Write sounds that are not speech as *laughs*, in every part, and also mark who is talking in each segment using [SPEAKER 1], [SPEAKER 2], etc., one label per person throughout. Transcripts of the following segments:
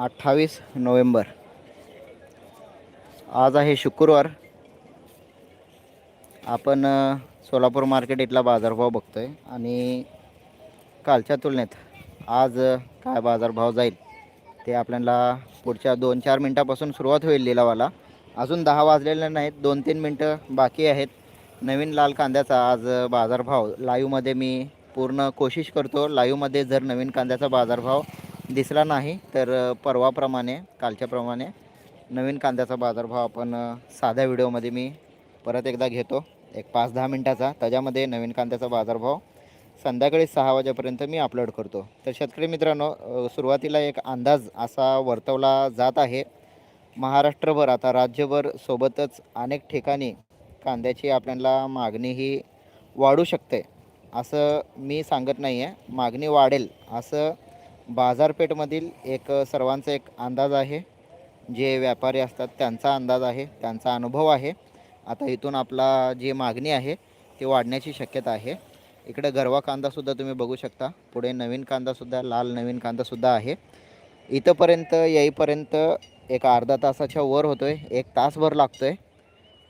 [SPEAKER 1] अठ्ठावीस नोव्हेंबर. आज आहे शुक्रवार. आपण सोलापूर मार्केट इथला बाजारभाव बघतोय आणि कालच्या तुलनेत आज काय बाजारभाव जाईल ते आपल्याला पुढच्या दोन चार मिनटापासून सुरुवात होईल लिलावाला. अजून दहा वाजलेले नाहीत दोन तीन मिनटं बाकी आहेत. नवीन लाल कांद्याचा आज बाजारभाव. लाईव्हमध्ये मी पूर्ण कोशिश करतो. लाईव्हमध्ये जर नवीन कांद्याचा बाजारभाव दिसला नाही तर परवाप्रमाणे कालच्याप्रमाणे नवीन कांद्याचा बाजारभाव आपण साध्या व्हिडिओमध्ये मी परत एकदा घेतो. एक पाच दहा मिनटाचा. त्याच्यामध्ये नवीन कांद्याचा बाजारभाव संध्याकाळी सहा वाजेपर्यंत मी अपलोड करतो. तर शेतकरी मित्रांनो सुरुवातीला एक अंदाज असा वर्तवला जात आहे. महाराष्ट्रभर आता राज्यभर सोबतच अनेक ठिकाणी कांद्याची आपल्याला मागणी ही वाढू शकते असं मी सांगत नाही आहे मागणी वाढेल असं बाजारपेठमधील एक सर्वांचा एक अंदाज आहे. जे व्यापारी असतात त्यांचा अंदाज आहे त्यांचा अनुभव आहे. आता इथून आपला जी मागणी आहे ती वाढण्याची शक्यता आहे. इकडे गरवा कांदासुद्धा तुम्ही बघू शकता. पुढे नवीन कांदासुद्धा लाल नवीन कांदासुद्धा आहे. इथंपर्यंत येईपर्यंत एक अर्धा तासाच्या वर होतो आहे एक तासभर लागतो आहे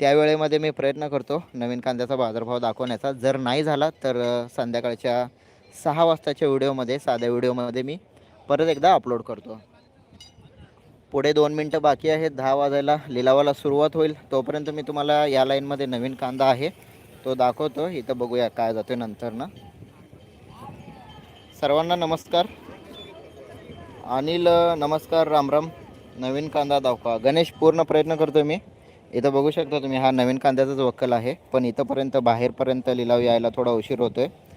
[SPEAKER 1] त्यावेळेमध्ये मी प्रयत्न करतो नवीन कांद्याचा बाजारभाव दाखवण्याचा. जर नाही झाला तर संध्याकाळच्या सहा वाजताच्या व्हिडिओमध्ये साध्या व्हिडिओमध्ये मी परत एकदा अपलोड करतो. पुढे दोन मिनटं बाकी आहेत दहा वाजायला लिलावाला सुरुवात होईल. तोपर्यंत मी तुम्हाला या लाईनमध्ये नवीन कांदा आहे तो दाखवतो. इथं बघूया काय जातो नंतर ना सर्वांना नमस्कार. अनिल नमस्कार रामराम नवीन कांदा दाखवा. गणेश पूर्ण प्रयत्न करतो मी. इथं बघू शकता तुम्ही हा नवीन कांद्याचाच वक्कल आहे. पण इथंपर्यंत बाहेरपर्यंत लिलाव यायला थोडा उशीर होतो आहे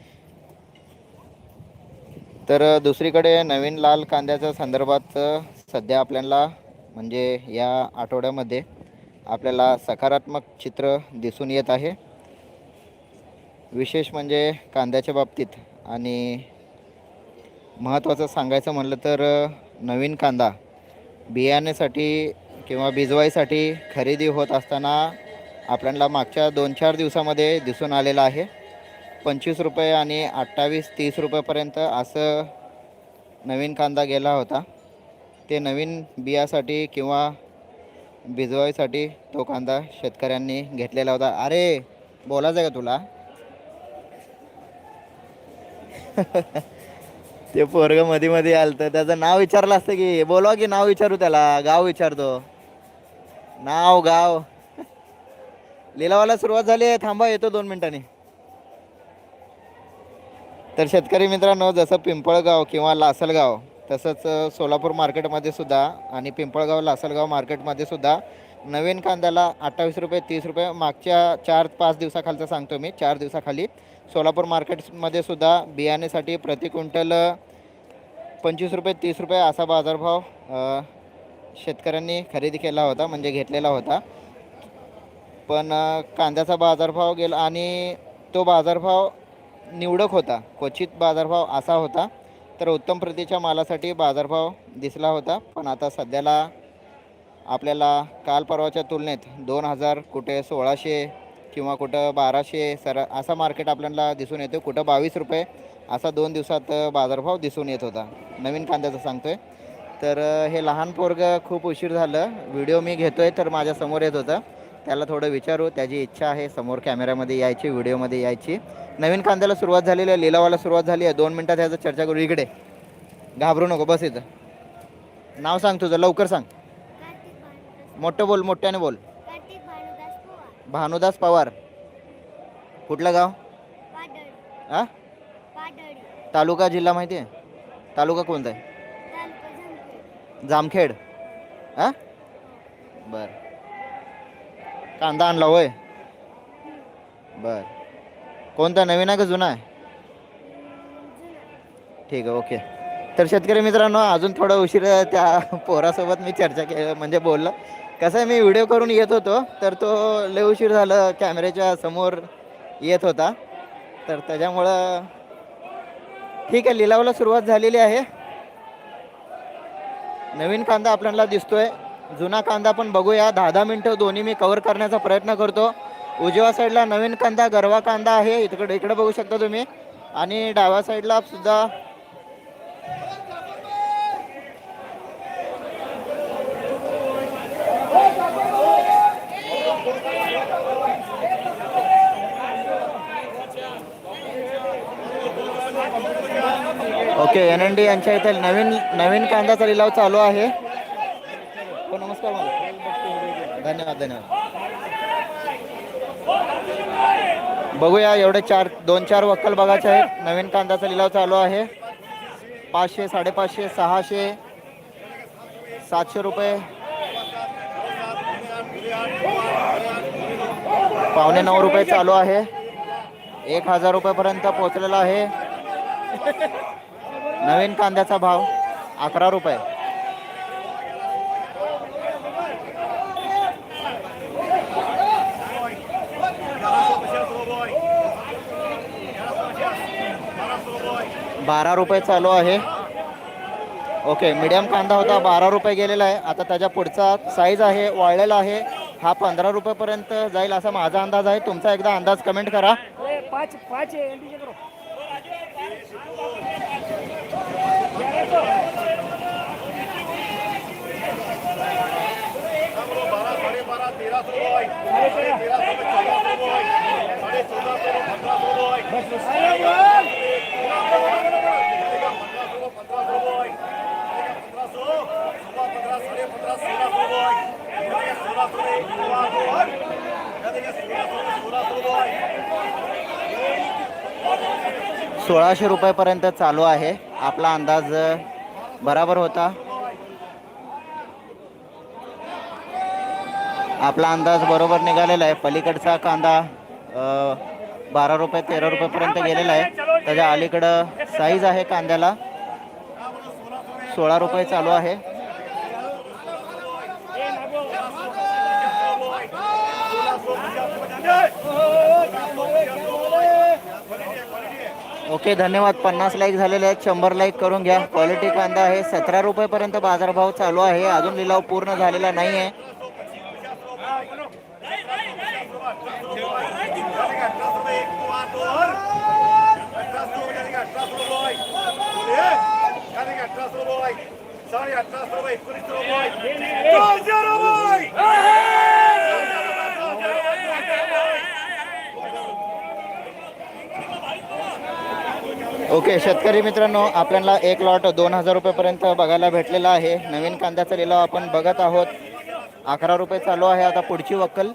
[SPEAKER 1] तर दुसरीकडे नवीन लाल कांद्याच्या संदर्भात सध्या आपल्याला म्हणजे या आठवड्यामध्ये आपल्याला सकारात्मक चित्र दिसून येत आहे. विशेष म्हणजे कांद्याच्या बाबतीत आणि महत्त्वाचं सांगायचं म्हटलं तर नवीन कांदा बियाण्यासाठी किंवा भिजवाईसाठी खरेदी होत असताना आपल्याला मागच्या दोन चार दिवसामध्ये दिसून आलेला आहे. पंचवीस रुपये आणि अठ्ठावीस तीस रुपयेपर्यंत असं नवीन कांदा गेला होता. ते नवीन बियासाठी किंवा भिजवायसाठी तो कांदा शेतकऱ्यांनी घेतलेला होता. अरे बोलायचं आहे का तुला? *laughs* ते पोरगमध्ये मध्ये आलं तर त्याचं नाव विचारलं असतं की बोलवा की नाव विचारू त्याला. गाव विचारतो. नाव गाव. *laughs* लिलावाला सुरुवात झाली आहे. थांबा येतो दोन मिनिटांनी. तर शेतकरी मित्रांनो जसं पिंपळगाव किंवा लासलगाव तसंच सोलापूर मार्केटमध्ये सुद्धा आणि पिंपळगाव लासलगाव मार्केटमध्ये सुद्धा नवीन कांद्याला अठ्ठावीस रुपये तीस रुपये मागच्या चार पाच दिवसाखालचं सांगतो मी चार दिवसाखाली सोलापूर मार्केटमध्ये सुद्धा बियाण्यासाठी प्रति क्विंटल पंचवीस रुपये तीस रुपये असा बाजारभाव शेतकऱ्यांनी खरेदी केला होता म्हणजे घेतलेला होता. पण कांद्याचा बाजारभाव गेला आणि तो बाजारभाव निवडक होता. क्वचित बाजारभाव असा होता तर उत्तम प्रतीच्या मालासाठी बाजारभाव दिसला होता. पण आता सध्याला आपल्याला काल परवाच्या तुलनेत दोन हजार कुठे सोळाशे किंवा कुठं बाराशे सर असा मार्केट आपल्याला दिसून येतो कुठं बावीस रुपये असा दोन दिवसात बाजारभाव दिसून येत होता. नवीन कांद्याचा सांगतो आहे तर हे लहान पोरग खूप उशीर झालं. व्हिडिओ मी घेतो आहे तर माझ्यासमोर येत होतं. त्याला थोडं विचारू त्याची इच्छा आहे समोर कॅमेऱ्यामध्ये यायची व्हिडिओमध्ये यायची. नवीन कांद्याला सुरुवात झालेली आहे लिलावाला सुरुवात झाली आहे. दोन मिनटात याचं चर्चा करू. इकडे. घाबरू नको बस इथं. नाव सांग तुझं लवकर सांग. मोठं बोल मोठ्याने बोल.
[SPEAKER 2] भानुदास पवार.
[SPEAKER 1] कुठलं गाव?
[SPEAKER 2] पाडळी
[SPEAKER 1] तालुका जिल्हा माहिती आहे? तालुका कोणता आहे? जामखेड.
[SPEAKER 2] जामखेड.
[SPEAKER 1] आ? बर. कांदा आणला होय? बर. कोणता? नवीन आहे का जुना आहे? ठीक आहे ओके. तर शेतकरी मित्रांनो अजून थोडं उशीर त्या पोरासोबत मी चर्चा के म्हणजे बोललो. कसं आहे मी व्हिडिओ करून येत होतो तर तो लय उशीर झालं कॅमेऱ्याच्या समोर येत होता. तर त्याच्यामुळं ठीक आहे लिलावला सुरुवात झालेली आहे. नवीन कांदा आपल्याला दिसतोय. जुना कांदा पण बघूया. दहा दहा मिनटं दोन्ही मी कवर करण्याचा प्रयत्न करतो. उजव्या साईडला नवीन कांदा गरवा कांदा आहे. इकडे इकडे बघू शकता तुम्ही. आणि डाव्या साईडला सुद्धा ओके एन एन डी यांच्या इथे नवीन नवीन कांदाचा लिलाव चालू आहे. धन्यवाद धन्यवाद. बघूया एवढे चार दोन चार वक्कल बघायचे आहेत. नवीन कांद्याचा लिलाव चालू आहे. पाचशे साडेपाचशे सहाशे सातशे रुपये. पावणे नऊ रुपये चालू आहे. एक हजार रुपयेपर्यंत पोहोचलेला आहे. नवीन कांद्याचा भाव अकरा रुपये. बारा रुपये चालू आहे ओके मीडियम कांदा होता बारा रुपये गेलेला आहे आता त्याच्या पुढचा साईज आहे वाळलेला आहे हा पंधरा रुपयेपर्यंत जाईल असा माझा अंदाज आहे तुमचा एकदा अंदाज कमेंट करा
[SPEAKER 3] पाच पाच आहे एनडीचे करो
[SPEAKER 1] सोळाशे रुपयापर्यंत चालू आहे. आपला अंदाज बराबर होता? आपला अंदाज बरोबर निघालेला आहे. पलीकडचा कांदा बारा रुपये तेरा रुपयेपर्यंत गेलेला आहे. त्याच्या अलीकडं साईज आहे कांद्याला. सोळा रुपये चालू आहे. ओके धन्यवाद. पन्नास लाईक झालेले आहेत. शंभर लाईक करून घ्या. क्वालिटी कांदा आहे. सतरा रुपयेपर्यंत बाजारभाव चालू आहे. अजून लिलाव पूर्ण झालेला नाही आहे
[SPEAKER 4] साडे अठराशे रुपये एकोणीस रुपये
[SPEAKER 1] ओके शेतकरी मित्रांनो आपल्याला एक लॉट दोन हजार रुपयेपर्यंत बघायला भेटलेला आहे. नवीन कांद्याचा लिलाव आपण बघत आहोत. अकरा रुपये चालू आहे आता पुढची वक्कल.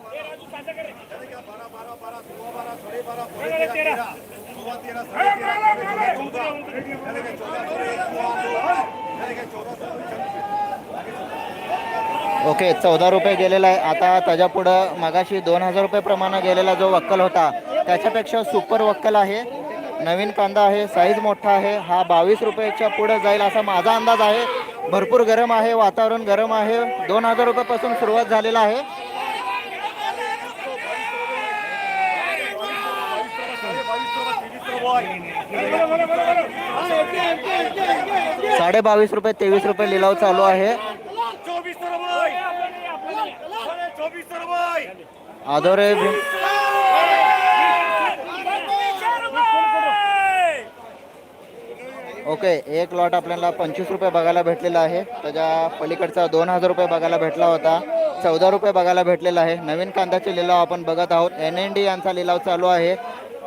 [SPEAKER 1] ओके चौदा रुपये गेलेला आहे. आता त्याच्या पुढं मगाशी दोन हजार रुपये प्रमाणे गेलेला जो वक्कल होता त्याच्यापेक्षा सुपर वक्कल आहे. नवीन कांदा आहे साईज मोठा आहे हा बावीस रुपयाच्या पुढे जाईल असा माझा अंदाज आहे. भरपूर गरम आहे वातावरण गरम आहे. दोन हजार रुपयापासून सुरुवात झालेला आहे. साडे बावीस रुपये तेवीस रुपये लिलाव चालू आहे. आदोरे ओके एक लॉट आपल्याला पंचवीस रुपये बघायला भेटलेला आहे त्याच्या पलीकडचा दोन हजार रुपये बघायला भेटला होता चौदा रुपये बघायला भेटलेला आहे नवीन कांद्याचे लिलाव आपण बघत आहोत एन एन डी यांचा लिलाव चालू आहे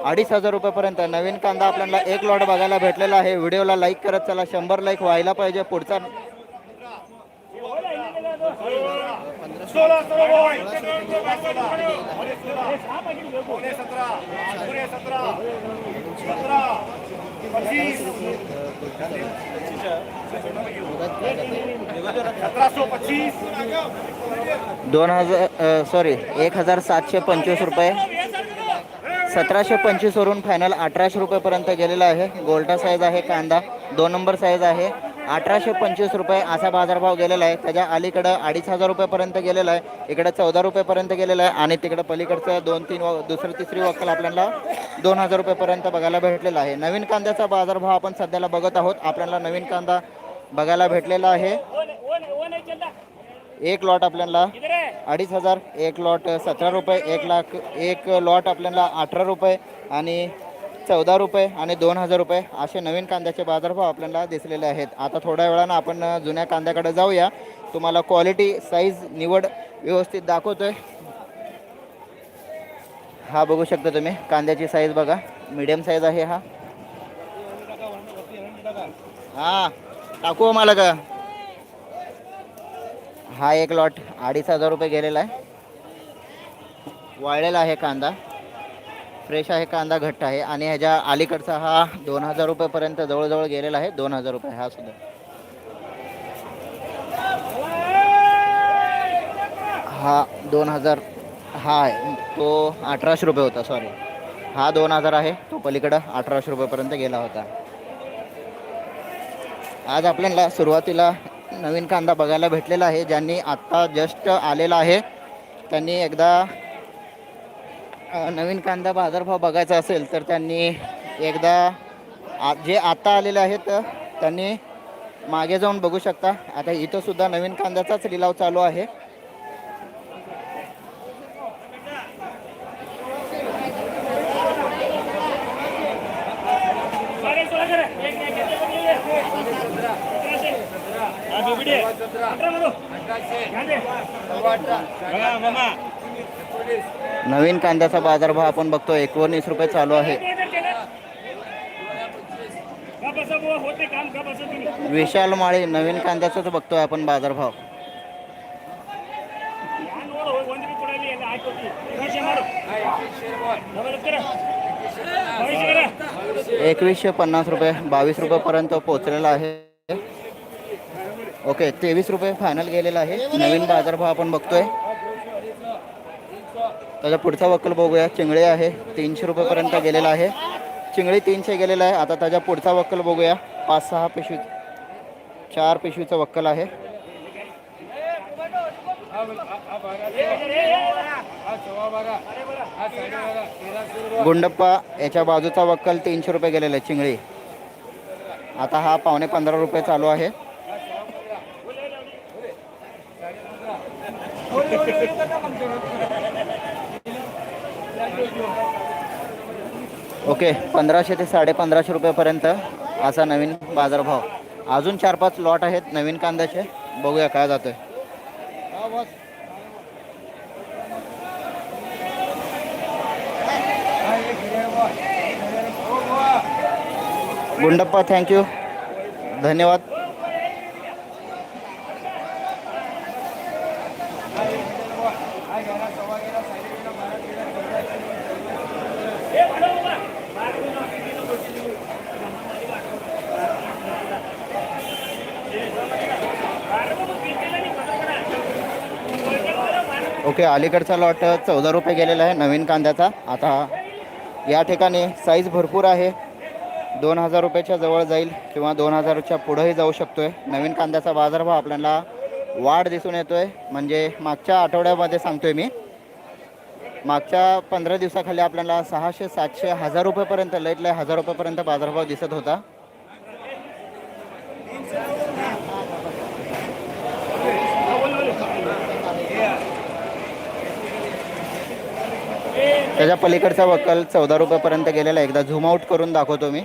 [SPEAKER 1] अडीच हजार रुपयेपर्यंत नवीन कांदा आपल्याला एक लॉट बघायला भेटलेला आहे व्हिडिओला लाईक करत चला शंभर लाईक व्हायला पाहिजे पुढचा
[SPEAKER 4] सोळा
[SPEAKER 1] दोन हजार सॉरी एक हजार सातशे पंचवीस रुपये. सतराशे पंचवीसवरून फायनल अठराशे रुपयेपर्यंत गेलेला आहे. गोल्टा साईज आहे कांदा. दोन नंबर साईज आहे. अठराशे पंचवीस रुपये असा बाजारभाव गेलेला आहे. त्याच्या अलीकडं अडीच हजार रुपयेपर्यंत गेलेला आहे. इकडं चौदा रुपयेपर्यंत गेलेला आहे. आणि तिकडं पलीकडचं दोन तीन व तिसरी वक्कल आपल्याला दोन हजार रुपयेपर्यंत बघायला भेटलेला आहे. नवीन कांद्याचा बाजारभाव आपण सध्याला बघत आहोत. आपल्याला नवीन कांदा बघायला भेटलेला आहे. एक लॉट आपल्याला अडीच हजार एक लॉट सतरा रुपये एक लाख एक लॉट आपल्याला अठरा रुपये आणि चौदा रुपये आणि दोन हजार रुपये असे नवीन कांद्याचे बाजारभाव आपल्याला दिसलेले आहेत. आता थोड्या वेळानं आपण जुन्या कांद्याकडे जाऊया. तुम्हाला क्वालिटी साईज निवड व्यवस्थित दाखवतो आहे हा बघू शकता तुम्ही कांद्याची साईज बघा. मीडियम साईज आहे हा. हा टाकू हो मला का हा एक लॉट अडीच हजार रुपये गेलेला आहे. वाळलेला आहे कांदा. फ्रेश आहे कांदा घट्ट आहे आणि ह्याच्या अलीकडचा हा दोन हजार रुपयेपर्यंत जवळजवळ गेलेला आहे दोन हजार रुपये हा सुद्धा. हा दोन हजार हा आहे. तो अठराशे रुपये होता सॉरी हा दोन हजार आहे तो पलीकडं अठराशे रुपयेपर्यंत गेला होता. आज आपल्याला सुरुवातीला नवीन कांदा बघायला भेटलेला आहे ज्यांनी आत्ता जस्ट आलेला आहे त्यांनी एकदा नवीन कांदा बाजारभाव बघायचा असेल तर त्यांनी एकदा आ जे आत्ता आलेले आहेत त्यांनी मागे जाऊन बघू शकता आता इथंसुद्धा नवीन कांद्याचाच लिलाव चालू आहे नवीन कांद्याचा बाजारभाव आपण बघतो एकोणीस रुपये चालू आहे. विशाल माळी नवीन कांद्याचाच बघतोय आपण बाजारभाव. एकवीसशे पन्नास रुपये बावीस रुपयेपर्यंत पोहोचलेला आहे. ओके तेवीस रुपये फायनल गेलेला आहे. नवीन बाजारभाव आपण बघतोय. त्याचा पुढचा वक्कल बघूया. चिंगळे आहे तीनशे रुपयेपर्यंत गेलेला आहे. चिंगळी तीनशे गेलेला आहे. आता त्याच्या पुढचा वक्कल बघूया. पाच सहा पिशवी चार पिशवीचं वक्कल आहे. गुंडप्पा याच्या बाजूचा वक्कल तीनशे रुपये गेलेला आहे चिंगळी. आता हा पावणे पंधरा रुपये चालू आहे. ओके पंधराशे ते साडेपंधराशे रुपयापर्यंत रुपयेपर्यंत असा नवीन बाजारभाव. अजून चार पाच लॉट आहेत नवीन कांद्याचे. बघूया काय जातोय. गुंडप्पा थँक्यू धन्यवाद. ओके अलीकडचा लॉट चौदा रुपये गेलेला आहे नवीन कांद्याचा. आता या ठिकाणी साईज भरपूर आहे. दोन हजार रुपयाच्या जवळ जाईल किंवा दोन हजारच्या पुढंही जाऊ शकतो आहे नवीन कांद्याचा बाजारभाव आपल्याला वाढ दिसून येतो आहे म्हणजे मागच्या आठवड्यामध्ये सांगतो आहे मी. मागच्या पंधरा दिवसाखाली आपल्याला सहाशे सातशे हजार रुपयेपर्यंत लईत लय हजार रुपयेपर्यंत बाजारभाव दिसत होता. त्याच्या पलीकडचा वक्कल चौदा रुपयेपर्यंत गेलेला एकदा झूम आऊट करून दाखवतो मी.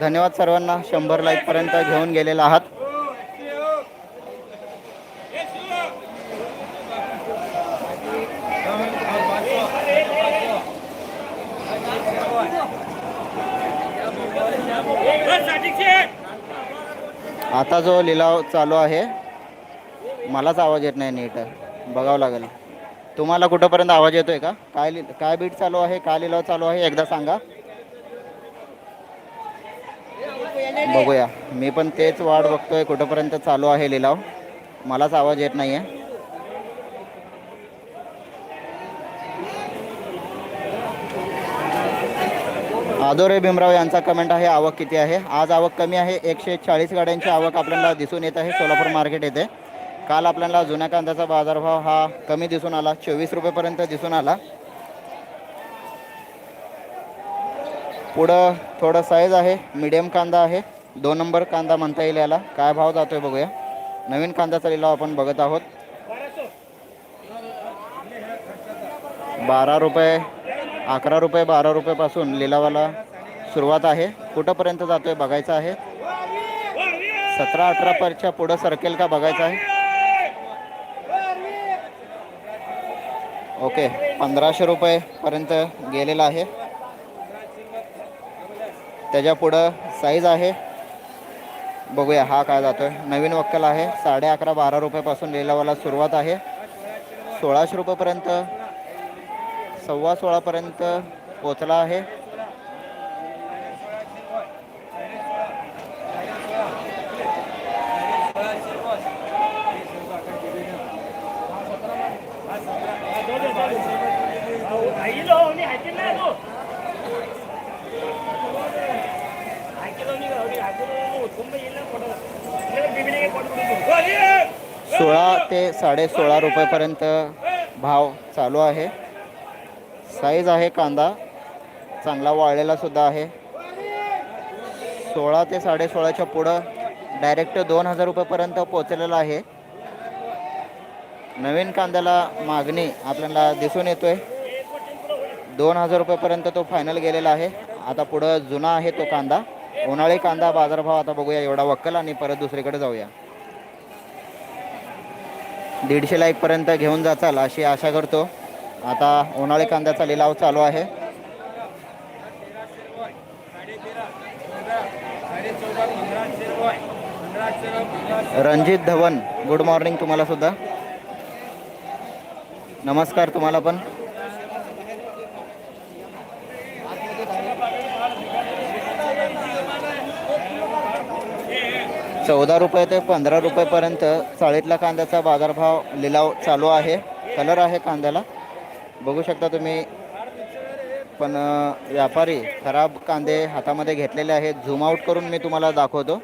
[SPEAKER 1] धन्यवाद सर्वांना. शंभर लाईकपर्यंत घेऊन गेलेला आहात. आता जो लिलाव चालू आहे मलाच आवाज येत नाही नीट. बघावं लागेल. तुम्हाला कुठंपर्यंत आवाज येतोय का? काय लि काय बीट चालू आहे? काय लिलाव चालू आहे? एकदा सांगा. बघूया. मी पण तेच वाट बघतोय कुठंपर्यंत चालू आहे लिलाव. मलाच आवाज येत नाही आहे आदोरे भीमराव यांचा कमेंट आहे आवक किती आहे? आज आवक कमी आहे. एकशे चाळीस गाड्यांची आवक आपल्याला दिसून येत आहे. सोलापूर मार्केट येथे. काल आपल्याला जुन्या कांद्याचा बाजारभाव हा कमी दिसून आला चोवीस रुपयेपर्यंत दिसून आला. पुढं थोडं साईज आहे मीडियम कांदा आहे. दोन नंबर कांदा म्हणता येईल याला. काय भाव जातोय बघूया. नवीन कांद्याचा लिलाव आपण बघत आहोत. बारा रुपये अकरा रुपये बारा रुपयेपासून लिलावाला सुरुवात आहे. कुठंपर्यंत जातोय बघायचं आहे. सतरा अठरा परच्या पुढं सरकेल का बघायचं आहे. ओके पंधराशे रुपयेपर्यंत गेलेला आहे. त्याच्या पुढं साईज आहे. बघूया हा काय जातो आहे नवीन वक्कल आहे. साडे अकरा बारा रुपयापासून लिलावाला सुरुवात आहे. सोळाशे रुपयेपर्यंत सव्वा सोळापर्यंत पोचला आहे. साडेसोळा साडे सोळा रुपयेपर्यंत भाव चालू आहे. साईज आहे कांदा. चांगला वाळलेला सुद्धा आहे. सोळा ते साडे सोळाच्या पुढं डायरेक्ट दोन हजार रुपयेपर्यंत पोचलेला आहे. नवीन कांद्याला मागणी आपल्याला दिसून येतोय. दोन हजार रुपयेपर्यंत तो फायनल गेलेला आहे. आता पुढं जुना आहे तो कांदा. उन्हाळी कांदा बाजारभाव आता बघूया. एवढा वक्कल आणि परत दुसरीकडे जाऊया. दीडशे लाईकपर्यंत घेऊन जाचाल अशी आशा करतो. आता उन्हाळी कांद्याचा लिलाव चालू आहे. रणजित धवन गुड मॉर्निंग तुम्हाला सुद्धा. नमस्कार तुम्हाला पण. चौदा रुपये ते पंधरा रुपयेपर्यंत चाळीतला कांद्याचा बाजारभाव लिलाव चालू आहे. कलर आहे कांद्याला. बघू शकता तुम्ही. पण व्यापारी खराब कांदे हातामध्ये घेतलेले आहेत. झूम आऊट करून मी तुम्हाला दाखवतो.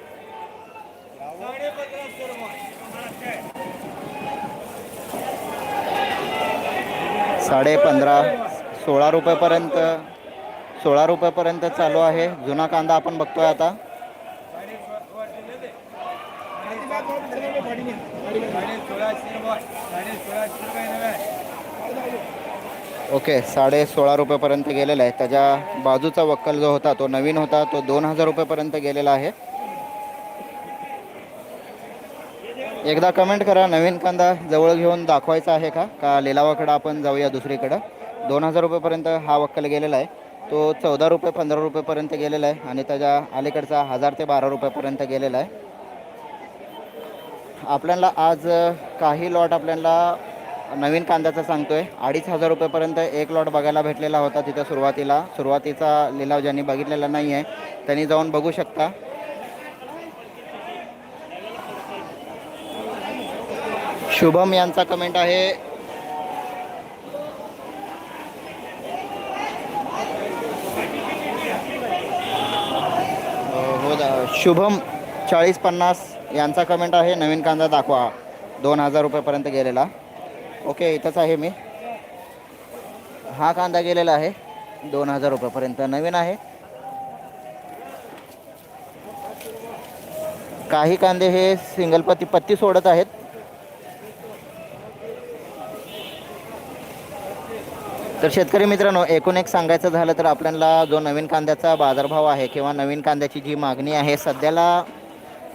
[SPEAKER 1] साडे पंधरा सोळा रुपयेपर्यंत सोळा रुपयेपर्यंत चालू आहे. जुना कांदा आपण बघतोय आता. ओके साडे सोळा रुपयेपर्यंत गेलेला आहे. त्याच्या बाजूचा वक्कल जो होता तो नवीन होता तो दोन हजार रुपयेपर्यंत गेलेला आहे. एकदा कमेंट करा नवीन कांदा जवळ घेऊन दाखवायचा आहे का? का लिलावाकडं आपण जाऊया दुसरीकडं? दोन हजार रुपयेपर्यंत हा वक्कल गेलेला आहे. तो चौदा रुपये पंधरा रुपयेपर्यंत गेलेला आहे. आणि त्याच्या अलीकडचा हजार ते बारा रुपयेपर्यंत गेलेला आहे. आपल्याला आज काही लॉट आपल्याला नवीन कांद्याचा सांगतोय. अडीच हजार रुपयेपर्यंत एक लॉट बघायला भेटलेला होता तिथं सुरुवातीला. सुरुवातीचा लिलाव ज्यांनी बघितलेला नाही आहे त्यांनी जाऊन बघू शकता. शुभम यांचा कमेंट आहे. हो शुभम चाळीस पन्नास. यांचा कमेंट आहे नवीन कांदा दाखवा. दोन हजार रुपयेपर्यंत गेलेला. ओके इथंच आहे मी. हा कांदा गेलेला आहे. दोन हजार रुपयेपर्यंत नवीन आहे. काही कांदे हे सिंगल पत्ती पत्ती सोडत आहेत. तर शेतकरी मित्रांनो एकूण एक सांगायचं झालं तर आपल्याला जो नवीन कांद्याचा बाजारभाव आहे किंवा नवीन कांद्याची जी मागणी आहे सध्याला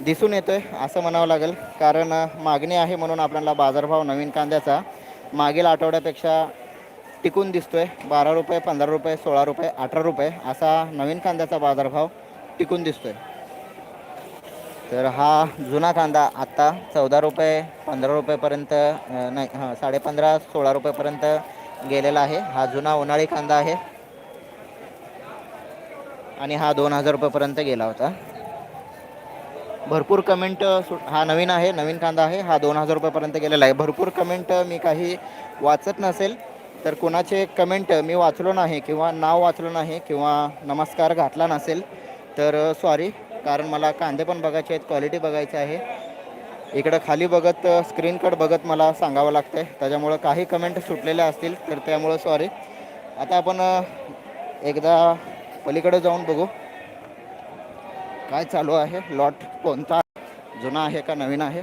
[SPEAKER 1] दिसून येतो आहे असं म्हणावं लागेल. कारण मागणी आहे म्हणून आपल्याला बाजारभाव नवीन कांद्याचा मागील आठवड्यापेक्षा टिकून दिसतो आहे बारा रुपये पंधरा रुपये सोळा रुपये अठरा रुपये असा नवीन कांद्याचा बाजारभाव टिकून दिसतो आहे तर हा जुना कांदा आत्ता चौदा रुपये पंधरा रुपयेपर्यंत नाही हां साडेपंधरा सोळा रुपयेपर्यंत गेलेला आहे. हा जुना उन्हाळी कांदा आहे. आणि हा दोन हजार रुपयेपर्यंत गेला होता. भरपूर कमेंट हा नवीन आहे नवीन कांदा आहे हा दोन हजार रुपयापर्यंत गेलेला आहे. भरपूर कमेंट मी काही वाचत नसेल तर कुणाचे कमेंट मी वाचलो नाही किंवा नाव वाचलो नाही किंवा नमस्कार घातला नसेल तर सॉरी कारण मला कांदे पण बघायचे आहेत क्वालिटी बघायची आहे. इकडं खाली बघत स्क्रीनकडे बघत मला सांगावं लागतं आहे त्याच्यामुळं काही कमेंट सुटलेल्या असतील तर त्यामुळं सॉरी आता आपण एकदा पलीकडे जाऊन बघू. काय चालू आहे? लॉट कोणता जुना आहे का नवीन आहे?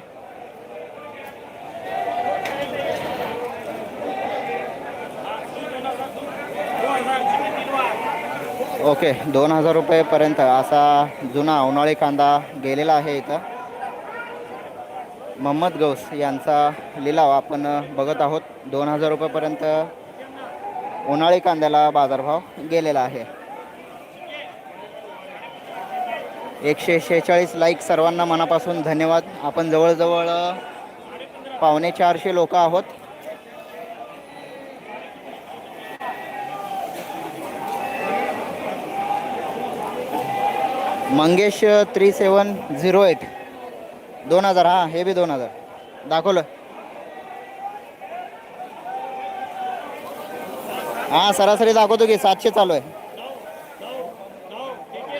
[SPEAKER 1] ओके दोन हजार रुपयेपर्यंत असा जुना उन्हाळी कांदा गेलेला आहे इथं. मोहम्मद गौस यांचा लिलाव आपण बघत आहोत. दोन हजार रुपयेपर्यंत उन्हाळी कांद्याला बाजारभाव गेलेला आहे. एकशे शेहेचाळीस लाईक सर्वांना मनापासून धन्यवाद. आपण जवळजवळ पावणे चारशे लोक आहोत. Mangesh three seven zero eight. दोन हजार हां हे बी दोन हजार. दाखवलं. हां सरासरी दाखवतो की सातशे चालू आहे.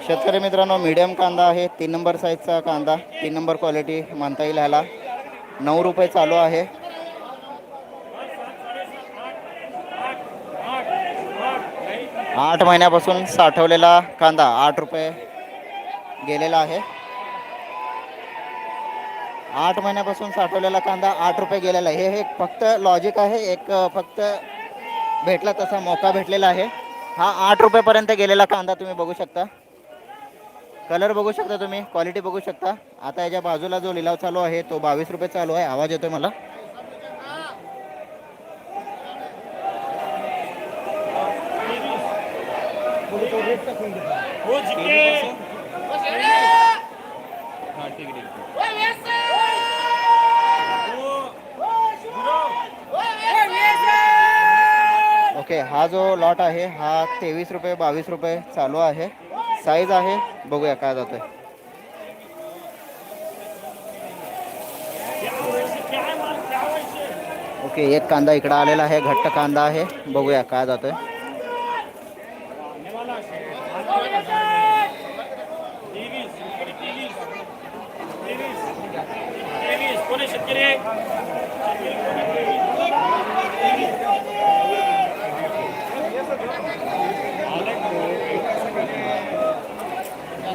[SPEAKER 1] शेतकरी मित्रांनो मीडियम कांदा आहे. तीन नंबर साईजचा कांदा. तीन नंबर क्वालिटी म्हणता येईल ह्याला. नऊ रुपये चालू आहे. आठ महिन्यापासून साठवलेला कांदा आठ रुपये गेलेला आहे. आठ महिन्यापासून साठवलेला कांदा आठ रुपये गेलेला आहे. हे एक फक्त लॉजिक आहे. एक फक्त भेटला तसा मौका भेटलेला आहे. हा आठ रुपयेपर्यंत गेलेला कांदा तुम्ही बघू शकता. कलर बघू शकता तुम्ही क्वालिटी बघू शकता. आता याच्या बाजूला जो लिलाव चालू आहे तो बावीस रुपये चालू आहे. आवाज येतोय मला? ओके हा जो लॉट आहे हा तेवीस रुपये बावीस रुपये चालू आहे. साईज आहे बघूया काय जातोय. ओके, एक कांदा इकडं आलेला आहे, घट्ट कांदा आहे. बघूया काय जातोय.
[SPEAKER 3] तेवीस
[SPEAKER 1] ओके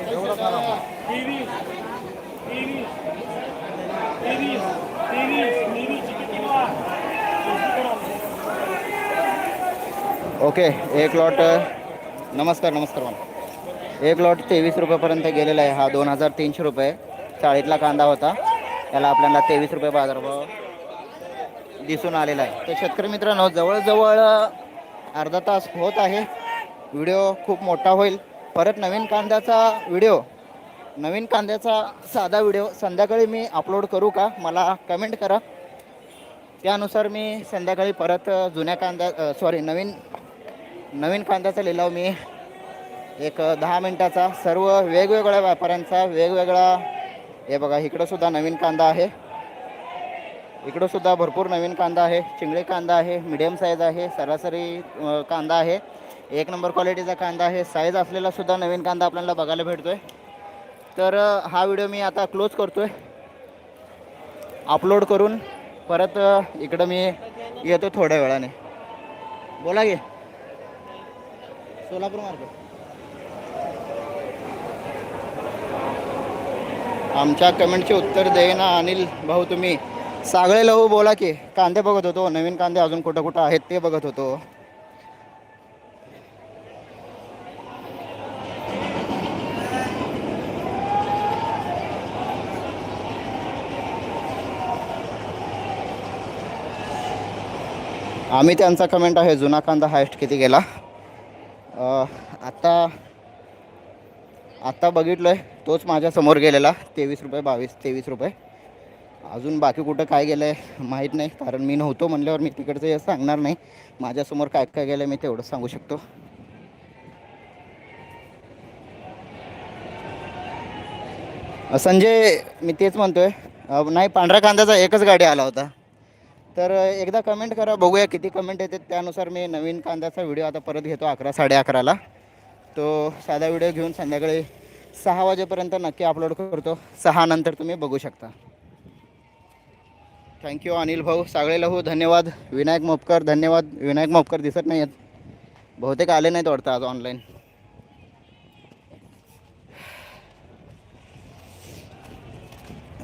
[SPEAKER 1] एक लॉट नमस्कार नमस्कार मला एक लॉट तेवीस रुपयापर्यंत गेलेला आहे हा दोन हजार तीनशे रुपये. चाळीतला कांदा होता. त्याला आपल्याला तेवीस रुपये बाजारभाव दिसून आलेला आहे. तर शेतकरी मित्रांनो जवळजवळ अर्धा तास होत आहे. व्हिडिओ खूप मोठा होईल. परत नवीन कांद्याचा व्हिडिओ नवीन कांद्याचा साधा व्हिडिओ संध्याकाळी मी अपलोड करू का? मला कमेंट करा. त्यानुसार मी संध्याकाळी परत जुन्या कांद्या सॉरी नवीन नवीन कांद्याचा लिलाव मी एक दहा मिनटाचा सर्व वेगवेगळ्या व्यापाऱ्यांचा वेगवेगळा हे बघा इकडंसुद्धा नवीन कांदा आहे. इकडंसुद्धा भरपूर नवीन कांदा आहे. चिंगळे कांदा आहे मिडियम साईज आहे सरासरी कांदा आहे. एक नंबर क्वालिटीचा कांदा आहे. साईज असलेला सुद्धा नवीन कांदा आपल्याला बघायला भेटतोय. तर हा व्हिडिओ मी आता क्लोज करतोय. अपलोड करून परत इकडं मी येतो थोड्या वेळाने. बोला गे सोलापूर मार्केट. आमच्या कमेंटचे उत्तर देईना अनिल भाऊ तुम्ही. सागळे लहू बोला की. कांदे बघत होतो. नवीन कांदे अजून कुठं कुठं आहेत ते बघत होतो. आम्ही त्यांचा कमेंट आहे जुना कांदा हायस्ट किती गेला? आत्ता आत्ता बघितलं आहे तोच माझ्यासमोर गेलेला तेवीस रुपये बावीस तेवीस रुपये. अजून बाकी कुठं काय गेलं आहे माहीत नाही कारण मी नव्हतो म्हणल्यावर मी तिकडचं हे सांगणार नाही. माझ्यासमोर काय काय गेलं मी तेवढंच सांगू शकतो. संजय मी तेच म्हणतोय आहे नाही पांढऱ्या कांद्याचा एकच गाडी आला होता. तर एकदा कमेंट करा बघूया किती कमेंट येतात. त्यानुसार मी नवीन कांद्याचा व्हिडिओ आता परत घेतो अकरा साडे अकराला. तो साधा व्हिडिओ घेऊन संध्याकाळी सहा वाजेपर्यंत नक्की अपलोड करतो. सहा नंतर तुम्ही बघू शकता. थँक्यू अनिल भाऊ. सागळेला हो धन्यवाद. विनायक मोपकर धन्यवाद. विनायक मोपकर दिसत नाही आहेत बहुतेक आले नाहीत वाटतं आज ऑनलाईन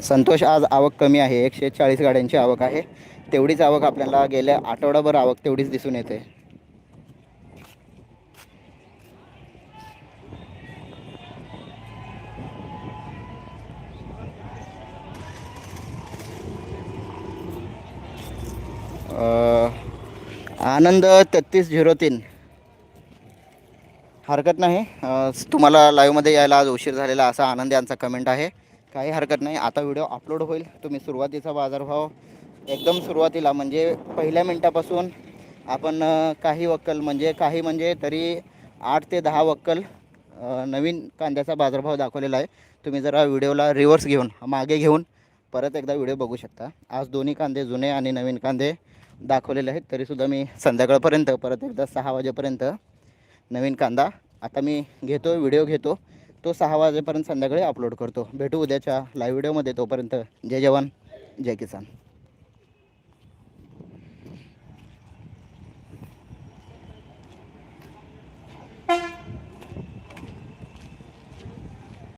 [SPEAKER 1] संतोष आज आवक कमी आहे. एकशे चाळीस गाड्यांची आवक आहे. तेवढीच आवक आपल्याला गेल्या आठवडाभर आवक तेवढीच दिसून येते. आनंद तेहतीस झिरो तीन. हरकत नाही. तुम्हाला लाईव्हमध्ये यायला आज उशीर झालेला असा आनंद यांचा कमेंट आहे. काही हरकत नाही. आता व्हिडिओ अपलोड होईल. तुम्ही सुरुवातीचा बाजारभाव एकदम सुरुवातीला म्हणजे पहिल्या मिनटापासून आपण काही वक्कल म्हणजे काही म्हणजे तरी आठ ते दहा वक्कल नवीन कांद्याचा बाजारभाव दाखवलेला आहे. तुम्ही जरा व्हिडिओला रिव्हर्स घेऊन मागे घेऊन परत एकदा व्हिडिओ बघू शकता. आज दोन्ही कांदे जुने आणि नवीन कांदे दाखवलेले आहेत. तरीसुद्धा मी संध्याकाळपर्यंत परत एकदा सहा वाजेपर्यंत नवीन कांदा आता मी घेतो व्हिडिओ घेतो. तो सहा वाजेपर्यंत संध्याकाळी अपलोड करतो. भेटू उद्याच्या लाईव्ह व्हिडिओमध्ये तोपर्यंत जय जवान जय किसान.